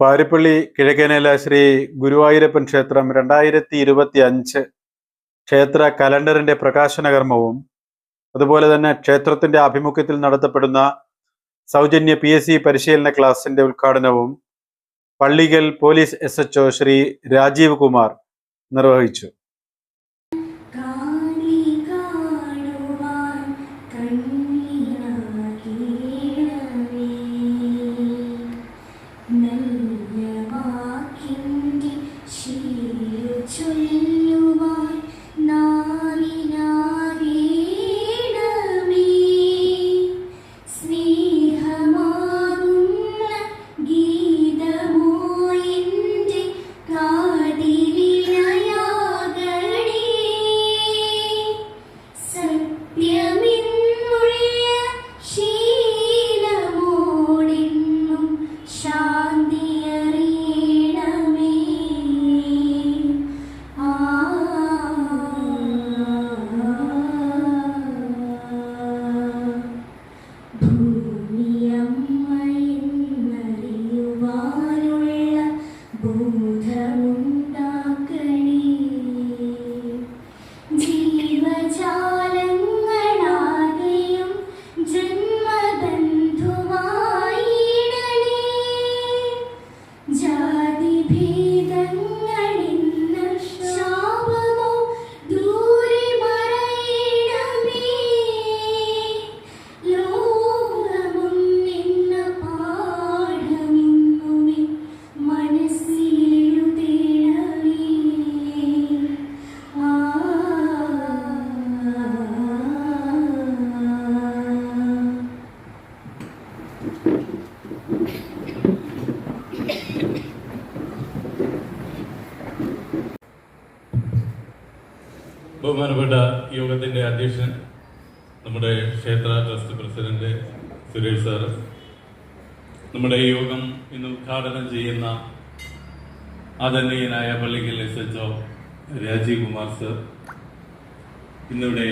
പാരിപ്പള്ളി കിഴക്കേനേല ശ്രീ ഗുരുവായൂരപ്പൻ ക്ഷേത്രം രണ്ടായിരത്തി ഇരുപത്തി അഞ്ച് ക്ഷേത്ര കലണ്ടറിന്റെ പ്രകാശന കർമ്മവും അതുപോലെ തന്നെ ക്ഷേത്രത്തിന്റെ ആഭിമുഖ്യത്തിൽ നടത്തപ്പെടുന്ന സൗജന്യ പി എസ് സി പരിശീലന ക്ലാസിന്റെ ഉദ്ഘാടനവും Pallikkal police S H Shri Rajeev Kumar നിർവഹിച്ചു. ബഹുമാനപ്പെട്ട യോഗത്തിന്റെ അധ്യക്ഷൻ നമ്മുടെ ക്ഷേത്ര ട്രസ്റ്റ് പ്രസിഡന്റ് സുരേഷ് സാറ് നമ്മുടെ യോഗം ഇന്ന് ഉദ്ഘാടനം ചെയ്യുന്ന ആദരണീയനായ Pallikkal S H O Rajeev Kumar sir. ഇന്നിവിടെ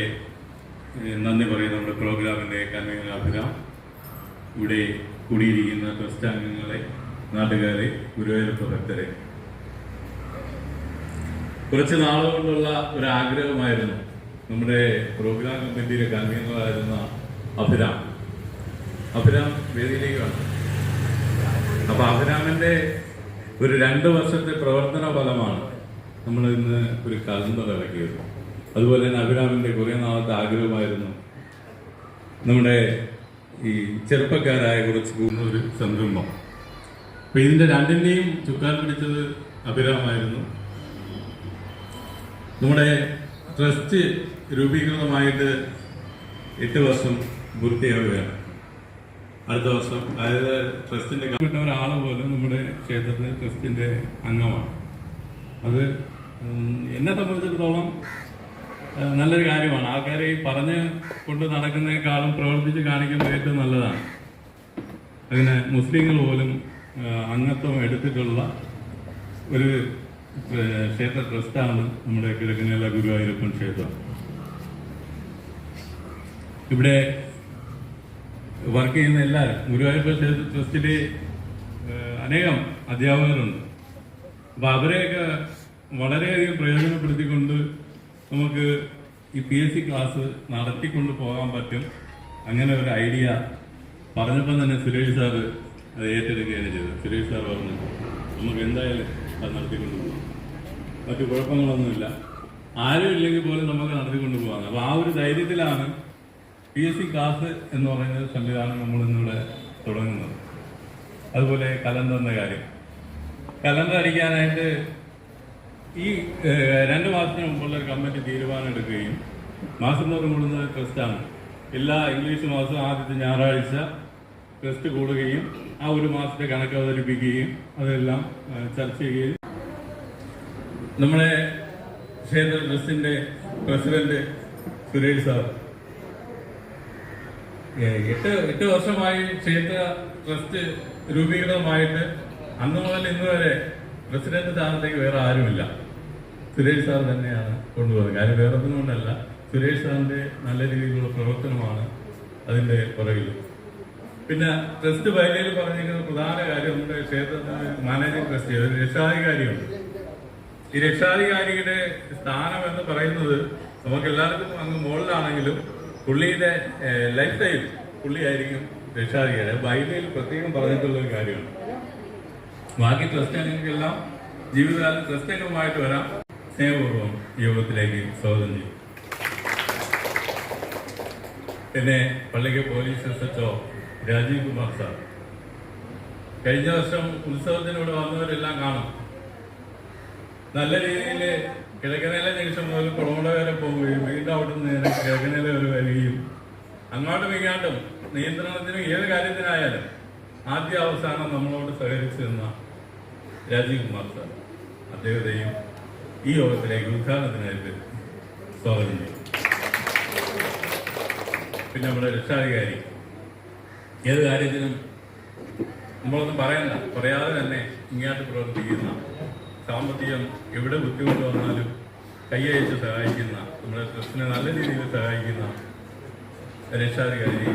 നന്ദി പറയുന്ന നമ്മുടെ പ്രോഗ്രാമിന്റെ കൺവീനർ അഭിരാം. ഇവിടെ കൂടിയിരിക്കുന്ന ട്രസ്റ്റ് അംഗങ്ങളെ നാട്ടുകാരെ ഗുരുവായൂരപ്പ ഭക്തരെ കുറച്ച് നാളുകൊണ്ടുള്ള ഒരു ആഗ്രഹമായിരുന്നു നമ്മുടെ പ്രോഗ്രാം കമ്മിറ്റിയിലെ കൺവീനറായിരുന്ന അഭിരാം. അഭിരാം വേദിയിലേക്ക് വന്നു. അപ്പൊ അഭിരാമിന്റെ ഒരു രണ്ട് വർഷത്തെ പ്രവർത്തന ഫലമാണ് നമ്മൾ ഇന്ന് ഒരു കലണ്ടർ ഇറക്കിയത്. അതുപോലെ തന്നെ അഭിരാമിന്റെ കുറെ നാളത്തെ ആഗ്രഹമായിരുന്നു നമ്മുടെ ഈ ചെറുപ്പക്കാരായ കുറച്ച് ഒരു സംരംഭം. അപ്പൊ ഇതിന്റെ രണ്ടിന്റെയും ചുക്കാൻ പിടിച്ചത് അഭിരാമായിരുന്നു. നമ്മുടെ ട്രസ്റ്റ് രൂപീകൃതമായിട്ട് എട്ട് വർഷം പൂർത്തിയാവുകയാണ്. അടുത്ത വർഷം അതായത് ട്രസ്റ്റിന്റെ പെട്ട ഒരാൾ പോലും നമ്മുടെ ക്ഷേത്രത്തിലെ ട്രസ്റ്റിന്റെ അംഗമാണ്. അത് എന്നെ സംബന്ധിച്ചിടത്തോളം നല്ലൊരു കാര്യമാണ്. ആൾക്കാരെ ഈ പറഞ്ഞ് കൊണ്ട് നടക്കുന്നതിനേക്കാളും പ്രവർത്തിച്ച് കാണിക്കുന്നത് ഏറ്റവും നല്ലതാണ്. അങ്ങനെ മുസ്ലിങ്ങൾ പോലും അംഗത്വം എടുത്തിട്ടുള്ള ഒരു ക്ഷേത്ര ട്രസ്റ്റാണ് നമ്മുടെ കിഴക്കനേല ഗുരുവായൂരപ്പൻ ക്ഷേത്രം. ഇവിടെ വർക്ക് ചെയ്യുന്ന എല്ലാവരും ഗുരുവായൂരപ്പൻ ക്ഷേത്ര ട്രസ്റ്റിലെ അനേകം അധ്യാപകരുണ്ട്. അപ്പൊ അവരെയൊക്കെ വളരെയധികം പ്രയോജനപ്പെടുത്തിക്കൊണ്ട് നമുക്ക് ഈ പി എസ് സി ക്ലാസ് നടത്തിക്കൊണ്ട് പോകാൻ പറ്റും. അങ്ങനെ ഒരു ഐഡിയ പറഞ്ഞപ്പം തന്നെ സുരേഷ് സാറ് അത് ഏറ്റെടുക്കുകയാണ് ചെയ്തത്. സുരേഷ് സാർ പറഞ്ഞു നമുക്ക് എന്തായാലും അത് നടത്തിക്കൊണ്ട് പോകാം. മറ്റു കുഴപ്പങ്ങളൊന്നുമില്ല. ആരും ഇല്ലെങ്കിൽ പോലും നമുക്ക് നടത്തിക്കൊണ്ട് പോകാം അപ്പൊ ആ ഒരു ധൈര്യത്തിലാണ് പി എസ് സി ക്ലാസ് എന്ന് പറയുന്ന സംവിധാനം നമ്മൾ ഇന്നിവിടെ തുടങ്ങുന്നത്. അതുപോലെ കലണ്ടറിന്റെ കാര്യം. കലണ്ടർ അടിക്കാനായിട്ട് ഈ രണ്ട് മാസത്തിന് മുമ്പുള്ള ഒരു കമ്മിറ്റി തീരുമാനം എടുക്കുകയും മാസം തോറും കൂടുന്ന ക്രിസ്റ്റാണ് എല്ലാ ഇംഗ്ലീഷ് മാസവും ആദ്യത്തെ ഞായറാഴ്ച ക്രിസ്റ്റ് കൂടുകയും ആ ഒരു മാസത്തെ കണക്ക് അവതരിപ്പിക്കുകയും അതെല്ലാം ചർച്ച ചെയ്യുകയും നമ്മുടെ ക്ഷേത്ര ട്രസ്റ്റിന്റെ പ്രസിഡന്റ് സുരേഷ് സാർ. എട്ട് എട്ട് വർഷമായി ക്ഷേത്ര ട്രസ്റ്റ് രൂപീകൃതമായിട്ട് അന്ന് മുതൽ ഇന്ന് വരെ പ്രസിഡന്റ് സ്ഥാനത്തേക്ക് വേറെ ആരുമില്ല. സുരേഷ് സാർ തന്നെയാണ് കൊണ്ടുപോകുന്നത് കാര്യം വേറെ ഒന്നും കൊണ്ടല്ല. സുരേഷ് സാറിന്റെ നല്ല രീതിയിലുള്ള പ്രവർത്തനമാണ് അതിന്റെ പുറകിൽ പിന്നെ ട്രസ്റ്റ് ബൈലയിൽ പറഞ്ഞിരിക്കുന്ന പ്രധാന കാര്യം നമ്മുടെ നമ്മുടെ ക്ഷേത്രത്തിന് മാനേജിംഗ് ട്രസ്റ്റ് ഒരു രക്ഷാധികാരിയുണ്ട് ഈ രക്ഷാധികാരിയുടെ സ്ഥാനം എന്ന് പറയുന്നത് നമുക്ക് എല്ലാവർക്കും അങ്ങ് മുകളിലാണെങ്കിലും പുള്ളിയുടെ ലൈഫ് സ്റ്റൈൽ പുള്ളിയായിരിക്കും രക്ഷാധികാരി. ബൈബിളിൽ പ്രത്യേകം പറഞ്ഞിട്ടുള്ള ഒരു കാര്യമാണ്. ബാക്കി ക്രിസ്ത്യാനികൾക്കെല്ലാം ജീവിതകാലം ട്രസ്റ്റ് അംഗമായിട്ട് വരാം. സ്നേഹപൂർവം യോഗത്തിലേക്ക് സ്വാഗതം ചെയ്യും. പിന്നെ പള്ളിക്ക് police S H O Rajeev Kumar sir. കഴിഞ്ഞ വർഷം ഉത്സവത്തിനൂടെ വന്നവരെല്ലാം കാണും. നല്ല രീതിയിൽ കിഴക്കനേല ജംഗ്ഷൻ മുതൽ കൊളോട വരെ പോവുകയും വീണ്ടും അവിടെ നിന്ന് നേരെ കിഴക്കനേല വരെ വരികയും. അങ്ങോട്ടും ഇങ്ങോട്ടും നിയന്ത്രണത്തിനും ഏത് കാര്യത്തിനായാലും ആദ്യ അവസാനം നമ്മളോട് സഹകരിച്ചു നിന്ന രാജീവ് കുമാർ സാർ അദ്ദേഹത്തെയും ഈ യോഗത്തിലേക്ക് ഉദ്ഘാടനത്തിനായിട്ട് സ്വാഗതം ചെയ്യും. പിന്നെ നമ്മുടെ രക്ഷാധികാരി. ഏത് കാര്യത്തിനും നമ്മളൊന്നും പറയണ്ട. പറയാതെ തന്നെ ഇങ്ങോട്ട് പ്രവർത്തിക്കുന്ന സാമ്പത്തികം എവിടെ ബുദ്ധിമുട്ട് വന്നാലും കൈയയച്ച് സഹായിക്കുന്ന നമ്മുടെ ട്രസ്റ്റിനെ നല്ല രീതിയിൽ സഹായിക്കുന്ന രക്ഷാധികാരി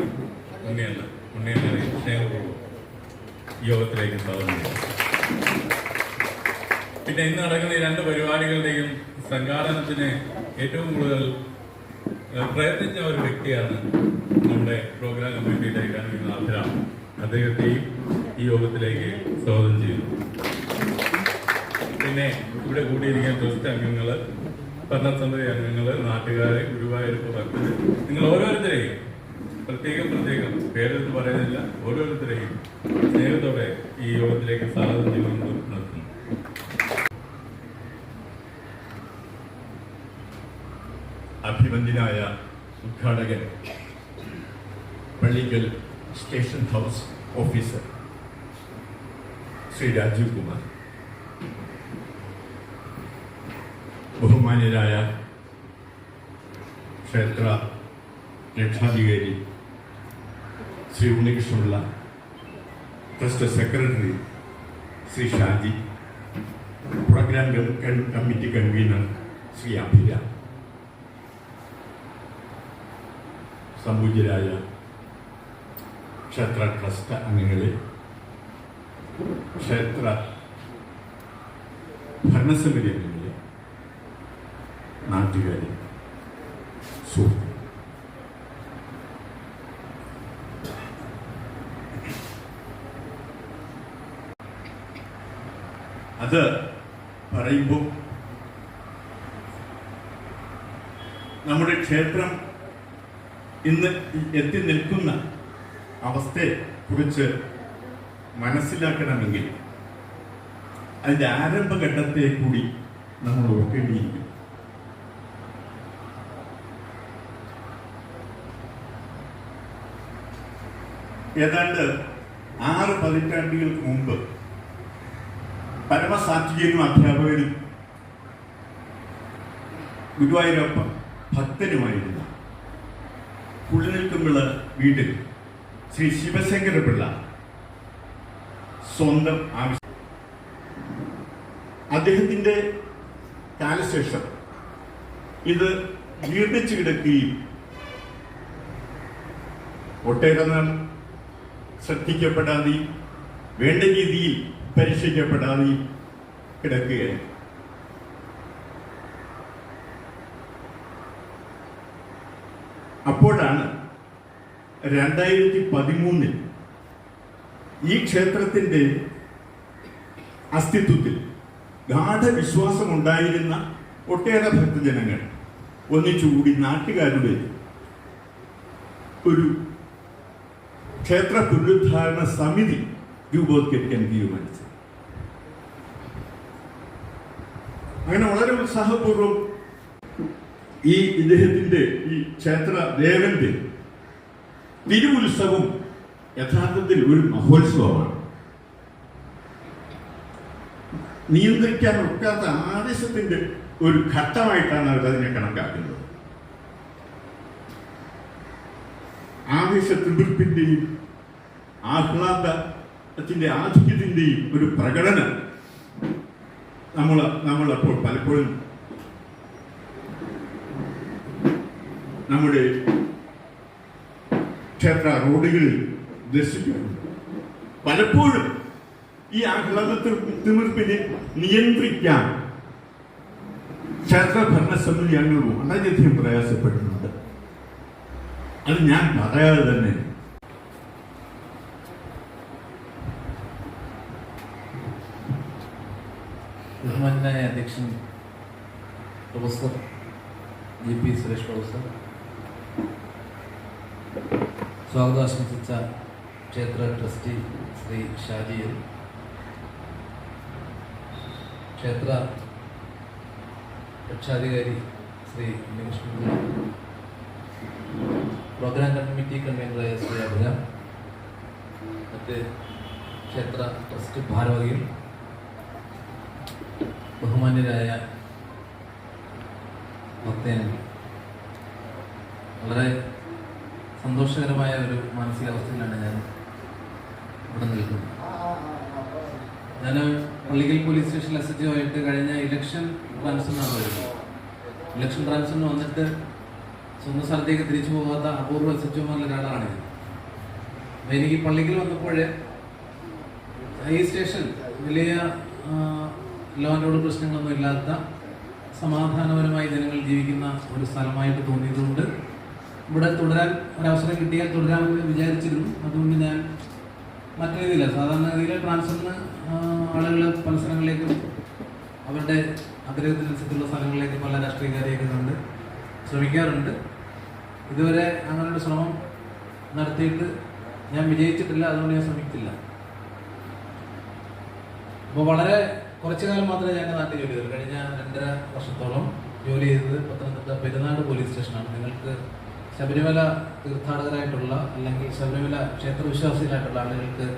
ഉണ്ണിയെന്ന് ഉണ്ണിയെന്നെ സ്നേഹപൂർവം യോഗത്തിലേക്ക് സ്വാഗതം പിന്നെ ഇന്ന് നടക്കുന്ന ഈ രണ്ട് പരിപാടികളുടെയും സംഘാടനത്തിന് ഏറ്റവും കൂടുതൽ പ്രയത്നിച്ച ഒരു വ്യക്തിയാണ് നമ്മുടെ പ്രോഗ്രാം കമ്മിറ്റിയിലേക്ക് അഭിരാം അദ്ദേഹത്തെയും ഈ യോഗത്തിലേക്ക് സ്വാഗതം ചെയ്യുന്നു. പിന്നെ ഇവിടെ കൂടിയിരിക്കുന്ന ട്രസ്റ്റ് അംഗങ്ങൾ ഭരണസമിതി അംഗങ്ങൾ നാട്ടുകാരെ ഗുരുവായൂരപ്പ് ഭക്തര് നിങ്ങൾ ഓരോരുത്തരെയും പ്രത്യേകം പ്രത്യേകം പേരെടുത്ത് പറയുന്നില്ല ഓരോരുത്തരെയും സ്നേഹത്തോടെ ഈ യോഗത്തിലേക്ക് സ്വാഗതം ചെയ്യുന്നു. നടത്തുന്നു അഭിമന്യനായ ഉദ്ഘാടകൻ Pallikkal station house officer Shri Rajeev Kumar. ബഹുമാന്യരായ ക്ഷേത്ര രക്ഷാധികാരി Shri Unnikrishnapillai trust secretary Shri Shaji programme committee convener Shri Abhira സംപൂജ്യരായ ക്ഷേത്ര ട്രസ്റ്റ് അംഗങ്ങളെ ക്ഷേത്ര ഭരണസമിതി അംഗങ്ങളെ നാട്ടുകാരെ സുഹൃത്ത്. അത് പറയുമ്പോൾ നമ്മുടെ ക്ഷേത്രം ഇന്ന് എത്തി നിൽക്കുന്ന അവസ്ഥയെ കുറിച്ച് മനസ്സിലാക്കണമെങ്കിൽ അതിന്റെ ആരംഭഘട്ടത്തെ കൂടി നമ്മൾ ഓർക്കേണ്ടിയിരിക്കും ഏതാണ്ട് ആറ് പതിറ്റാണ്ടുകൾക്ക് മുമ്പ് പരമസാത്വികനും അധ്യാപകനും ഗുരുവായൂരപ്പ ഭക്തനുമായിരുന്ന പുള്ളിനിൽക്കുമ്പോൾ വീട്ടിൽ ശ്രീ ശിവശങ്കര പിള്ള സ്വന്തം ആവശ്യം. അദ്ദേഹത്തിന്റെ കാലശേഷം ഇത് ജീർണിച്ചു കിടക്കുകയും ഒട്ടേറെ നാൾ ശ്രദ്ധിക്കപ്പെടാതെയും വേണ്ട രീതിയിൽ പരീക്ഷിക്കപ്പെടാതെയും കിടക്കുകയാണ്. അപ്പോഴാണ് രണ്ടായിരത്തി പതിമൂന്നിൽ ഈ ക്ഷേത്രത്തിന്റെ അസ്തിത്വത്തിൽ ഗാഠവിശ്വാസമുണ്ടായിരുന്ന ഒട്ടേറെ ഭക്തജനങ്ങൾ ഒന്നിച്ചുകൂടി നാട്ടുകാരുടെ ഒരു ക്ഷേത്ര പുനരുദ്ധാരണ സമിതി രൂപവത്കരിക്കാൻ തീരുമാനിച്ചത് അങ്ങനെ വളരെ ഉത്സാഹപൂർവം ഈ ഇദ്ദേഹത്തിന്റെ ഈ ക്ഷേത്ര ദേവന്റെ തിരുവുത്സവം യഥാർത്ഥത്തിൽ ഒരു മഹോത്സവമാണ്. നിയന്ത്രിക്കാൻ ഒക്കാത്ത ആവേശത്തിന്റെ ഒരു ഘട്ടമായിട്ടാണ് അവർ അതിനെ കണക്കാക്കുന്നത്. ആവേശ തീർപ്പിന്റെയും ആഹ്ലാദത്തിന്റെ ആധിക്യത്തിന്റെയും ഒരു പ്രകടനം നമ്മൾ നമ്മൾ അപ്പോൾ പലപ്പോഴും നമ്മുടെ ക്ഷേത്ര റോഡുകളിൽ ദർശിക്കാറുണ്ട് പലപ്പോഴും ഈ ആഹ്ലാദത്തിൽ തിമിർപ്പിനെ നിയന്ത്രിക്കാൻ ക്ഷേത്ര ഭരണസമിതി അംഗങ്ങൾ വളരെയധികം പ്രയാസപ്പെടുന്നുണ്ട്. അത് ഞാൻ പറയാതെ തന്നെ ബഹുമാനായ അധ്യക്ഷൻ professor G P Suresh professor സ്വാഗതാശംസിച്ച ക്ഷേത്ര ട്രസ്റ്റി ശ്രീ ഷാജിയൻ ക്ഷേത്ര രക്ഷാധികാരി ശ്രീ ഉണ്ണികൃഷ്ണൻ പ്രോഗ്രാം കമ്മിറ്റി കൺവീനറായ ശ്രീ അഭിരാം മറ്റ് ക്ഷേത്ര ട്രസ്റ്റ് ഭാരവാഹികൾ ബഹുമാന്യരായ ഭക്തജനങ്ങൾ വളരെ സന്തോഷകരമായ ഒരു മാനസികാവസ്ഥയിലാണ് ഞാൻ ഇവിടെ നിൽക്കുന്നത്. ഞാൻ Pallikkal police station S H ആയിട്ട് കഴിഞ്ഞ ഇലക്ഷൻ ട്രാൻസ്ഫറിനാണ് വരുന്നത്. ഇലക്ഷൻ ട്രാൻസ്ഫറിന് വന്നിട്ട് സ്വന്തം സ്ഥലത്തേക്ക് തിരിച്ചു പോകാത്ത അപൂർവ എസ് എച്ച് ഒമാരിൽ ഒരാളാണ് എനിക്ക് പള്ളിക്കൽ വന്നപ്പോൾ ഈ സ്റ്റേഷൻ വലിയ ലോ ആൻഡ് ഓർഡർ പ്രശ്നങ്ങളൊന്നും ഇല്ലാത്ത സമാധാനപരമായി ജനങ്ങൾ ജീവിക്കുന്ന ഒരു സ്ഥലമായിട്ട് തോന്നിയതുകൊണ്ട് ഇവിടെ തുടരാൻ ഒരവസരം കിട്ടിയാൽ തുടരാമെന്ന് വിചാരിച്ചിരുന്നു. അതുകൊണ്ട് ഞാൻ മറ്റു രീതിയില്ല സാധാരണഗതിയിൽ ട്രാൻസ്ഫറിന് ആളുകൾ പല സ്ഥലങ്ങളിലേക്കും അവരുടെ ആഗ്രഹത്തിനനുസരിച്ചുള്ള സ്ഥലങ്ങളിലേക്ക് പല രാഷ്ട്രീയക്കാരെയൊക്കെ ശ്രമിക്കാറുണ്ട്. ഇതുവരെ അങ്ങനെയുള്ള ശ്രമം നടത്തിയിട്ട് ഞാൻ വിജയിച്ചിട്ടില്ല. അതുകൊണ്ട് ഞാൻ ശ്രമിക്കില്ല അപ്പോൾ വളരെ കുറച്ചു കാലം മാത്രമേ ഞാൻ നാട്ടിൽ ജോലി ചെയ്തുള്ളൂ. കഴിഞ്ഞ രണ്ടര വർഷത്തോളം ജോലി ചെയ്തത് പത്തനംതിട്ട പെരുന്നാട് പോലീസ് സ്റ്റേഷനാണ്. നിങ്ങൾക്ക് ശബരിമല തീർത്ഥാടകരായിട്ടുള്ള അല്ലെങ്കിൽ ശബരിമല ക്ഷേത്രവിശ്വാസികളായിട്ടുള്ള ആളുകൾക്ക്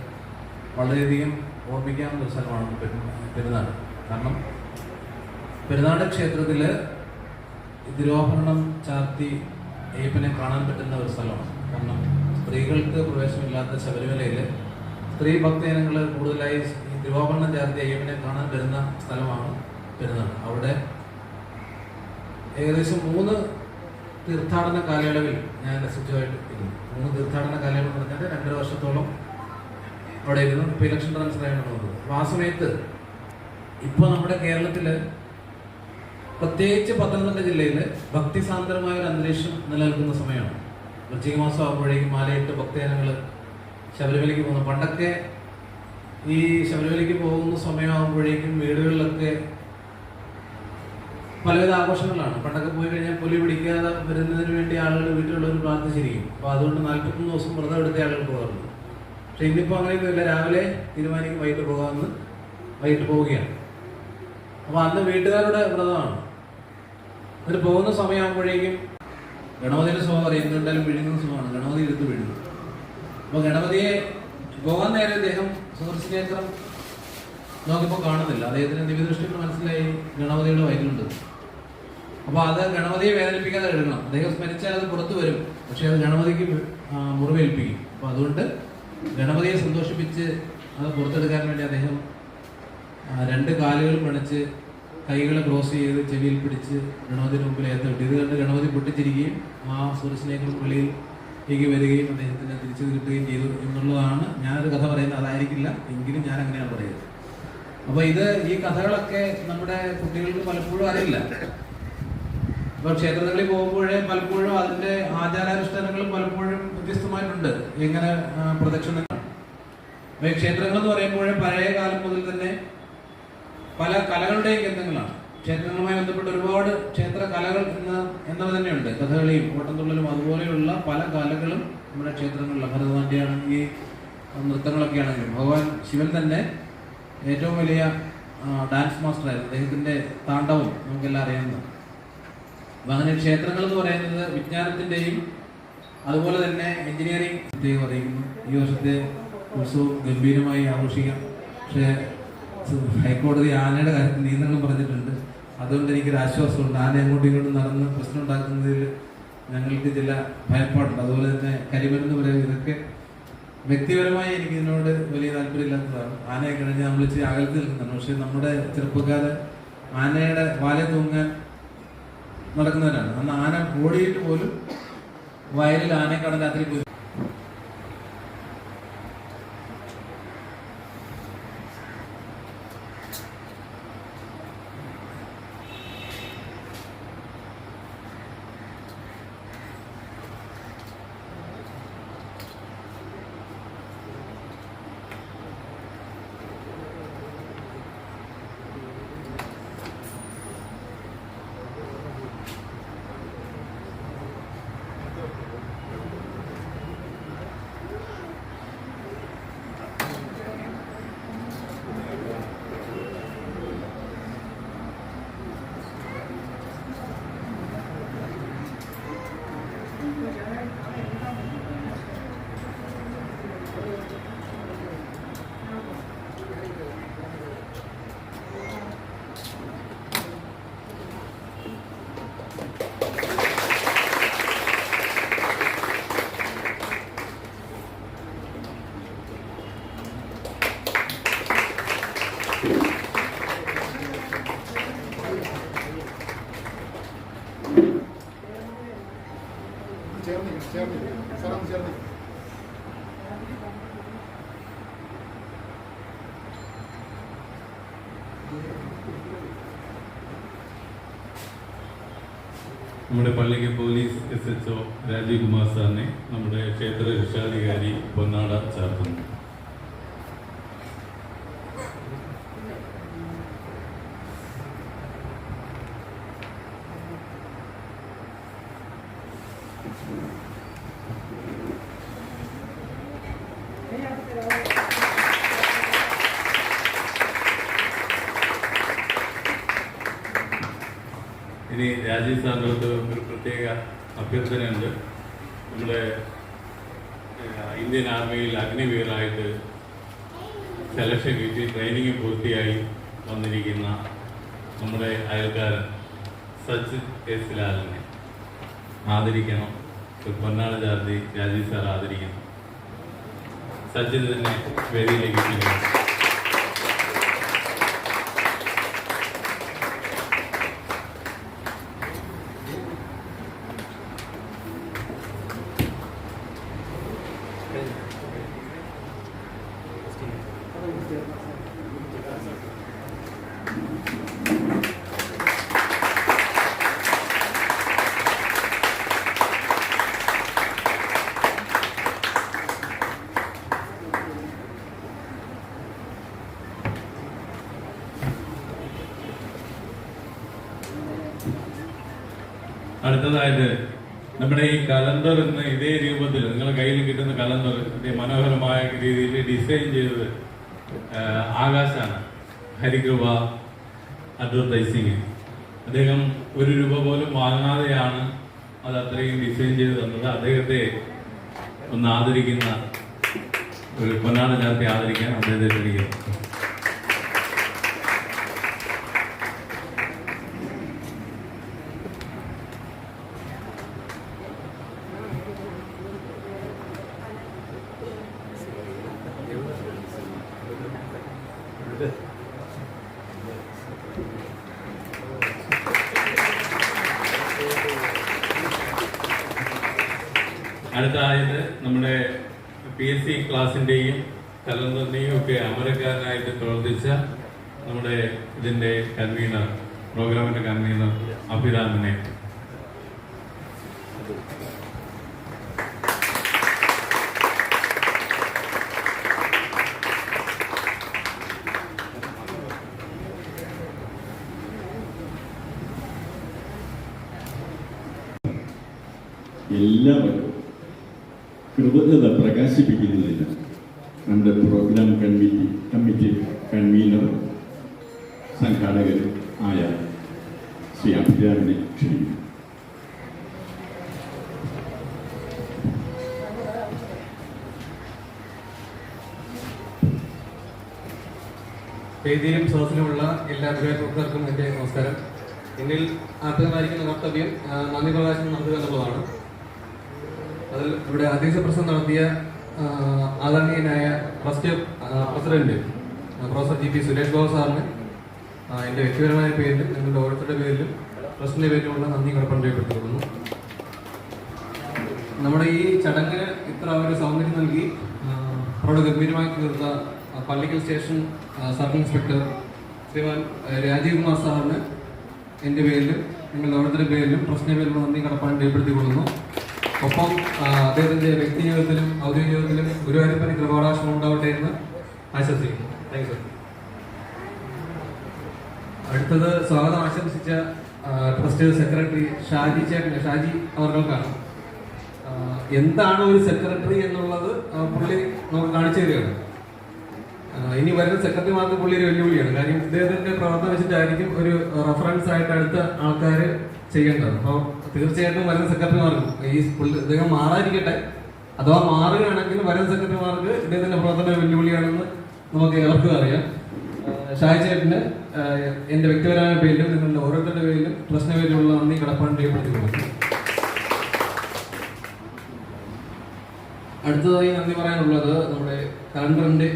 വളരെയധികം ഓർമ്മിക്കാവുന്ന ഒരു സ്ഥലമാണ് പെരുന്ന- പെരുന്നാട്. കാരണം പെരുന്നാട് ക്ഷേത്രത്തിൽ തിരുവാഭരണം ചാർത്തി അയ്യപ്പനെ കാണാൻ പറ്റുന്ന ഒരു സ്ഥലമാണ്. കാരണം സ്ത്രീകൾക്ക് പ്രവേശനമില്ലാത്ത ശബരിമലയിൽ സ്ത്രീ ഭക്തജനങ്ങൾ കൂടുതലായി ഈ തിരുവാഭരണം ചാർത്തി അയ്യപ്പനെ കാണാൻ വരുന്ന സ്ഥലമാണ് പെരുന്നാൾ. അവിടെ ഏകദേശം മൂന്ന് തീർത്ഥാടന കാലയളവിൽ ഞാൻ രസിച്ചതായിട്ട് ഇരുന്നു മൂന്ന് തീർത്ഥാടന കാലയളവ് എന്ന് പറഞ്ഞാൽ രണ്ടര വർഷത്തോളം അവിടെ ഇരുന്നു. ഇപ്പോൾ ഇലക്ഷൻ ട്രാൻസ്ഫർ ആയാണ് വന്നത് അപ്പോൾ ആ സമയത്ത് ഇപ്പോൾ നമ്മുടെ കേരളത്തിൽ പ്രത്യേകിച്ച് പത്തനംതിട്ട ജില്ലയിൽ ഭക്തിസാന്ദ്രമായ ഒരു അന്തരീക്ഷം നിലനിൽക്കുന്ന സമയമാണ്. വൃശ്ചിക മാസം ആകുമ്പോഴേക്കും മാലയിട്ട് ഭക്തജനങ്ങൾ ശബരിമലയ്ക്ക് പോകുന്നു. പണ്ടൊക്കെ ഈ ശബരിമലയ്ക്ക് പോകുന്ന സമയമാകുമ്പോഴേക്കും വീടുകളിലൊക്കെ പലവിധ ആഘോഷങ്ങളാണ്. പണ്ടൊക്കെ പോയി കഴിഞ്ഞാൽ പുലി പിടിക്കാതെ വരുന്നതിന് വേണ്ടി ആളുകൾ വീട്ടിലുള്ളവർ പ്രാർത്ഥിച്ചിരിക്കും. അപ്പോൾ അതുകൊണ്ട് നാൽപ്പത്തൊന്ന് ദിവസം വ്രതം എടുത്ത ആളുകൾ പോകാറുണ്ട് പക്ഷെ ഇന്നിപ്പോൾ അങ്ങനെയൊന്നുമില്ല. രാവിലെ തീരുമാനിക്കും വൈകിട്ട് പോകാമെന്ന് വൈകിട്ട് പോവുകയാണ്. അപ്പോൾ അന്ന് വീട്ടുകാരുടെ വ്രതമാണ്. എന്നിട്ട് പോകുന്ന സമയമാകുമ്പോഴേക്കും ഗണപതിയുടെ സ്വഭാവം അറിയാം. എന്തുണ്ടായാലും വിഴുങ്ങുന്ന സ്വഭാവമാണ്. ഗണപതി എടുത്ത് വിഴുങ്ങും. അപ്പോൾ ഗണപതിയെ പോകാൻ നേരെ അദ്ദേഹം സുദർശനേത്രം നോക്കിയപ്പോൾ കാണുന്നില്ല. അദ്ദേഹത്തിന് ദിവ്യദൃഷ്ടിക്ക് മനസ്സിലായി? ഗണപതിയുടെ വയറ്റിലുണ്ട് അപ്പോൾ അത് ഗണപതിയെ വേദനിപ്പിക്കാതെ എഴുതണം അദ്ദേഹം സ്മരിച്ചാൽ അത് പുറത്തു വരും. പക്ഷേ അത് ഗണപതിക്ക് മുറിവേൽപ്പിക്കും. അപ്പോൾ അതുകൊണ്ട് ഗണപതിയെ സന്തോഷിപ്പിച്ച് അത് പുറത്തെടുക്കാൻ വേണ്ടി അദ്ദേഹം രണ്ട് കാലുകൾ പിണച്ച് കൈകളെ ക്രോസ് ചെയ്ത് ചെവിയിൽ പിടിച്ച് ഗണപതിയുടെ മുമ്പിൽ ഏത്തവിട്ടു ഇത് കണ്ട് ഗണപതി പൊട്ടിച്ചിരിക്കുകയും ആ സുരക്ഷനേക്കും വെളിയിലേക്ക് വരികയും അദ്ദേഹത്തിന് തിരിച്ചു കിട്ടുകയും ചെയ്തു എന്നുള്ളതാണ് ഞാനൊരു കഥ പറയുന്നത്. അതായിരിക്കില്ല. എങ്കിലും ഞാൻ അങ്ങനെയാണ് പറയുന്നത്. അപ്പോൾ ഇത് ഈ കഥകളൊക്കെ നമ്മുടെ കുട്ടികൾക്ക് പലപ്പോഴും അറിയില്ല. ഇപ്പൊ ക്ഷേത്രങ്ങളിൽ പോകുമ്പോഴേ പലപ്പോഴും അതിന്റെ ആചാരാനുഷ്ഠാനങ്ങൾ പലപ്പോഴും വ്യത്യസ്തമായിട്ടുണ്ട്. എങ്ങനെ പ്രദക്ഷിണങ്ങൾ. ക്ഷേത്രങ്ങൾ എന്ന് പറയുമ്പോഴേ പഴയ കാലം മുതൽ തന്നെ പല കലകളുടെയും കേന്ദ്രങ്ങളാണ് ക്ഷേത്രങ്ങളുമായി ബന്ധപ്പെട്ട ഒരുപാട് ക്ഷേത്ര കലകൾ എന്ന എന്നവ തന്നെയുണ്ട്. കഥകളിയും ഓട്ടംതുള്ളലും അതുപോലെയുള്ള പല കലകളും നമ്മുടെ ക്ഷേത്രങ്ങളിൽ ഭരതനാട്യമാണെങ്കിൽ നൃത്തങ്ങളൊക്കെ ആണെങ്കിലും ഭഗവാൻ ശിവൻ തന്നെ ഏറ്റവും വലിയ ഡാൻസ് മാസ്റ്റർ ആയിരുന്നു. അദ്ദേഹത്തിന്റെ താണ്ഡവം നമുക്കെല്ലാം അറിയാവുന്നതാണ് അപ്പൊ അങ്ങനെ ക്ഷേത്രങ്ങൾ എന്ന് പറയുന്നത് വിജ്ഞാനത്തിന്റെയും അതുപോലെ തന്നെ എഞ്ചിനീയറിംഗ് അറിയിക്കുന്നു ഈ വർഷത്തെ ഉത്സവം ഗംഭീരമായി ആഘോഷിക്കാം. പക്ഷേ ഹൈക്കോടതി ആനയുടെ കാര്യത്തിൽ നിയന്ത്രണം പറഞ്ഞിട്ടുണ്ട്. അതുകൊണ്ട് എനിക്കൊരു ആശ്വാസമുണ്ട്. ആന അങ്ങോട്ടും ഇങ്ങോട്ടും നടന്ന് പ്രശ്നം ഉണ്ടാക്കുന്നതിൽ ഞങ്ങൾക്ക് ചില ഭയപ്പാടുണ്ട്. അതുപോലെ തന്നെ കരിമരുന്ന് പറയുന്നത് ഇതൊക്കെ വ്യക്തിപരമായി എനിക്ക് ഇതിനോട് വലിയ താല്പര്യമില്ലാത്തതാണ്. ആനയെ കഴിഞ്ഞ് നമ്മൾ ഇച്ചിരി അകലത്തിൽ നിൽക്കുന്നതാണ് പക്ഷെ നമ്മുടെ ചെറുപ്പക്കാർ ആനയുടെ വാലെ തൂങ്ങാൻ നടക്കുന്നവരാണ്. അന്ന് ആന ഓടിയിട്ട് പോലും വയലിൽ ആനയെ കാണാൻ രാത്രി പോയി നമ്മുടെ പള്ളിക്ക് police S H O Rajeev Kumar സാറിനെ നമ്മുടെ ക്ഷേത്ര രക്ഷാധികാരി പൊന്നാട ചേർക്കുന്നു. ഇനി രാജീവ് സാറിന്റെ അഭ്യർത്ഥനയുണ്ട്. നമ്മുടെ ഇന്ത്യൻ ആർമിയിൽ അഗ്നിവീറായിട്ട് സെലക്ഷൻ കിട്ടി ട്രെയിനിങ് പൂർത്തിയായി വന്നിരിക്കുന്ന നമ്മുടെ അയൽക്കാരൻ സച്ചിത് എസ് ലാലിനെ ആദരിക്കണം. പൊന്നാട് ജാതി രാജീവ് സാർ ആദരിക്കണം. സച്ചിന് തന്നെ വേദിയിലേക്ക് അടുത്തതായിട്ട് നമ്മുടെ ഈ കലണ്ടർ എന്ന ഇതേ രൂപത്തിൽ നിങ്ങളുടെ കയ്യിൽ കിട്ടുന്ന കലണ്ടർ മനോഹരമായ രീതിയിൽ ഡിസൈൻ ചെയ്തത് ആകാശാണ്. ഹരികൃപ അഡ്വർടൈസിങ് അദ്ദേഹം ഒരു രൂപ പോലും വാങ്ങാതെയാണ് അത് അത്രയും ഡിസൈൻ ചെയ്ത് തന്നത്. അദ്ദേഹത്തെ ഒന്ന് ആദരിക്കുന്ന ഒരു പൊന്നാട് ചാർത്തി ആദരിക്കാൻ അദ്ദേഹത്തെ ക്ഷണിക്കുന്നു അടുത്തതായത് നമ്മുടെ പി എസ് സി ക്ലാസിന്റെയും കലണ്ടറിന്റെയും ഒക്കെ അമരക്കാരനായിട്ട് പ്രവർത്തിച്ച നമ്മുടെ ഇതിന്റെ കൺവീനർ പ്രോഗ്രാമിന്റെ കൺവീനർ അഭിരാമിനെ എല്ലാവർക്കും പ്രകാശിപ്പിക്കുന്നതിന് നമ്മുടെ പ്രോഗ്രാം കമ്മിറ്റി കമ്മിറ്റി കൺവീനർ സംഘാടകർ ആയ ശ്രീ അഭിരാമിനെ ക്ഷണിക്കുന്നു. വേദിയിലും സദസ്സിലുമുള്ള എല്ലാ അഭിപ്രായക്കാർക്കും എന്റെ നമസ്കാരം. എന്നിൽ ആദ്യമായിരിക്കുന്ന കർത്തവ്യം നന്ദി പ്രകാശനം നടത്തുക എന്നുള്ളതാണ്. അതിൽ ഇവിടെ അധ്യക്ഷ പ്രസംഗം നടത്തിയ ആദരണീയനായ trust president professor G P Suresh Babu സാറിന് എന്റെ വ്യക്തിപരമായ പേരിലും നിങ്ങളുടെ ഓരോരുത്തരുടെ പേരിലും ട്രസ്റ്റിന്റെ പേരിലുമുള്ള നന്ദി കടപ്പണം ചെയ്യപ്പെട്ടിരിക്കുന്നു നമ്മുടെ ഈ ചടങ്ങിന് ഇത്ര ഒരു സൗന്ദര്യം നൽകി അവരോട് ഗംഭീരമായി തീർത്ത Pallikkal station sub inspector Shriman Rajeev Kumar സാറിന് എന്റെ പേരിലും നിങ്ങളുടെ ഓരോരുത്തരുടെ പേരിലും ട്രസ്റ്റിന്റെ പേരിലുള്ള നന്ദി കടപ്പാൻ രേഖപ്പെടുത്തിക്കൊള്ളുന്നു. ഒപ്പം അദ്ദേഹത്തിന്റെ വ്യക്തി ജീവിതത്തിലും ഔദ്യോഗിക ജീവിതത്തിലും ഗുരുവായൂരപ്പന് കൃപാടാശം ഉണ്ടാവട്ടെ എന്ന് ആശംസിക്കുന്നു. താങ്ക് യു സർ അടുത്തത് സ്വാഗതം ആശംസിച്ച ട്രസ്റ്റ് സെക്രട്ടറി ഷാജി ചേട്ടൻ ഷാജി അവർക്കാണ് എന്താണ് ഒരു സെക്രട്ടറി എന്നുള്ളത് പുള്ളി നമുക്ക് കാണിച്ചു തരികയാണ്. ഇനി വരുന്ന സെക്രട്ടറിമാർക്ക് പുള്ളി ഒരു വെല്ലുവിളിയാണ്. കാര്യം ഇദ്ദേഹത്തിന്റെ പ്രവർത്തനം വെച്ചിട്ടായിരിക്കും ഒരു റെഫറൻസ് ആയിട്ട് അടുത്ത ആൾക്കാർ ചെയ്യേണ്ടത്. അപ്പോൾ തീർച്ചയായിട്ടും വരുന്ന സെക്രട്ടറിമാർക്ക് ഈ പുള്ളി ഇദ്ദേഹം മാറാതിരിക്കട്ടെ. അഥവാ മാറുകയാണെങ്കിൽ വരുന്ന സെക്രട്ടറിമാർക്ക് ഇദ്ദേഹത്തിന്റെ പ്രവർത്തന വെല്ലുവിളിയാണെന്ന് നമുക്ക് ഏവർക്കും അറിയാം. ആ, എന്റെ വ്യക്തിപരമായ പേരിലും നിങ്ങളുടെ ഓരോരുത്തരുടെ പേരിലും പ്രശ്ന പേരിലുള്ള നന്ദി കടപ്പാട് ചെയ്യപ്പെടുത്തിക്കൊള്ളുന്നു അടുത്തതായി നന്ദി പറയാനുള്ളത് നമ്മുടെ കലണ്ടറിന്റെ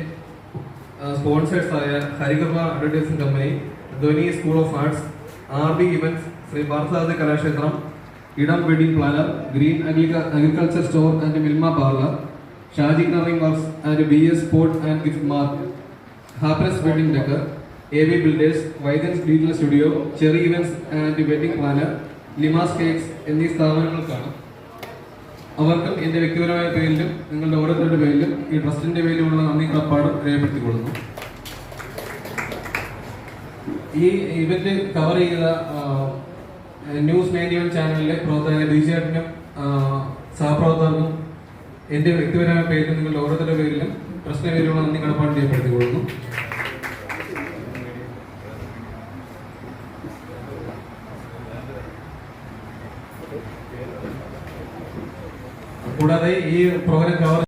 സ്പോൺസേഴ്സായ Harikripa advertising company Dhwani school of arts R B events Shri Bharathadi Kalakshetram Idam wedding planner green agriculture store and Milma parlour Shaji nearing works and B S sports and gift mark happiness wedding decor A V builders വൈദൻസ് detail studio cherry events and wedding planner Lima's cakes എന്നീ സ്ഥാപനങ്ങൾക്കാണ്. അവർക്കും എന്റെ വ്യക്തിപരമായ പേരിലും നിങ്ങളുടെ ഓരോരുത്തരുടെ പേരിലും ഈ ട്രസ്റ്റിന്റെ പേരിലുമുള്ള നന്ദി കടപ്പാടും രേഖപ്പെടുത്തിക്കൊള്ളുന്നു. ഈ ഇവന്റ് കവർ ചെയ്ത ന്യൂസ് വൺ ചാനലിലെ ജെ ബിജേപിനും സഹപ്രവർത്തകർക്കും എന്റെ വ്യക്തിപരമായ പേരിലും നിങ്ങളുടെ ഓരോരുത്തരുടെ പേരിലും പ്രശ്ന പേരിലുള്ള നന്ദി കടപ്പാട് രേഖപ്പെടുത്തിക്കൊള്ളുന്നു കൂടാതെ ഈ പ്രോഗ്രാം കവർ